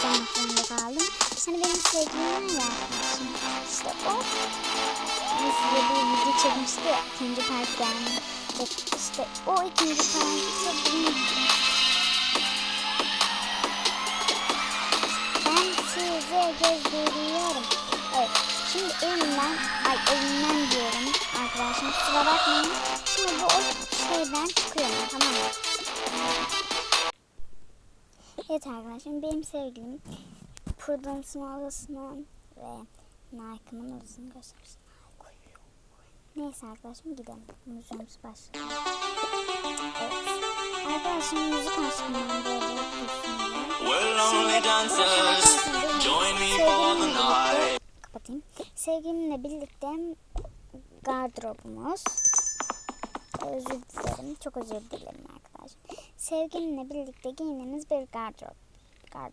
göstermek zorunda kaldım. Hani benim sevgilim var ya arkadaşım. İşte o size bir video çekmişti ya ikinci part yani. İşte o ikinci partı benim Ben size gösteriyorum. Evet. Şimdi elimden, ay elimden diyorum arkadaşım. Kusura bakmayın. Şimdi bu o şeyden çıkıyorum tamam mı? Evet arkadaşım benim sevgilim Prudence'ın odasına ve Nike'ın odasını göstersin. Neyse arkadaşım gidelim. Müziğimiz başlıyor. Evet. Arkadaşım müzik aşkından böyle. Well, only dancers, join me for the night. Kapatayım. Sevgilimle birlikte gardırobumuz. Özür dilerim. Çok özür dilerim arkadaşlar. Sevgilimle birlikte giyindiğimiz bir gardırop. Var.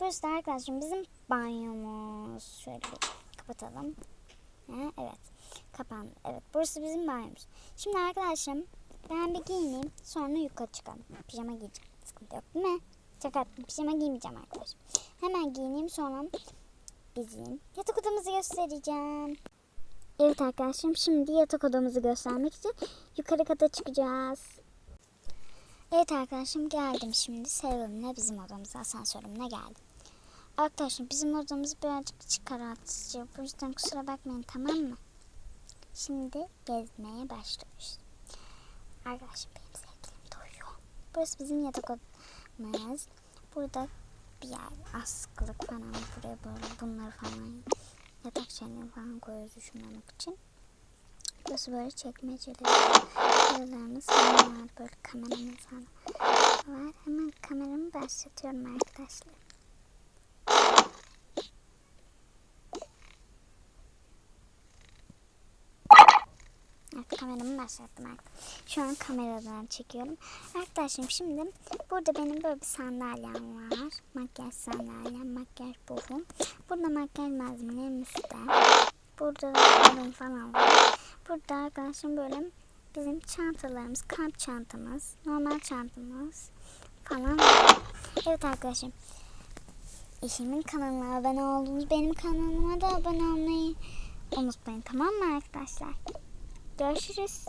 Burası da arkadaşım bizim banyomuz. Şöyle bir kapatalım. Ha, evet. Kapandı. Evet. Burası bizim banyomuz. Şimdi arkadaşım ben bir giyineyim. Sonra yukarı çıkalım. Pijama giyeceğim. Sıkıntı yok değil mi? Şaka. Pijama giymeyeceğim arkadaşım. Hemen giyineyim sonra bizim yatak odamızı göstereceğim. Evet arkadaşım şimdi yatak odamızı göstermek için yukarı kata çıkacağız. Evet arkadaşım geldim şimdi sevgilimle bizim odamıza asansörümle geldim. Arkadaşım bizim odamız birazcık çıkartıcı. Bu yüzden kusura bakmayın tamam mı? Şimdi gezmeye başlıyoruz. Arkadaşım benim sevgilim de uyuyor. Burası bizim yatak odamız. Burada bir yer askılık falan buraya böyle bunları falan yatak şeyleri falan koyuyoruz üşümemek için. Burası böyle çekmeceleri. Buralarımız var. Böyle kameramız var. Hemen kameramı başlatıyorum arkadaşlar. Evet kameramı başlattım arkadaşlar. Şu an kameradan çekiyorum. Arkadaşım şimdi burada benim böyle bir sandalyem var. Makyaj sandalyem, makyaj buhum. Burada makyaj malzemelerim üstte. Burada da falan var. Burada arkadaşım böyle bizim çantalarımız, kamp çantamız, normal çantamız falan var. Evet arkadaşım. Eşimin kanalına abone oldunuz. Benim kanalıma da abone olmayı unutmayın tamam mı arkadaşlar? Görüşürüz.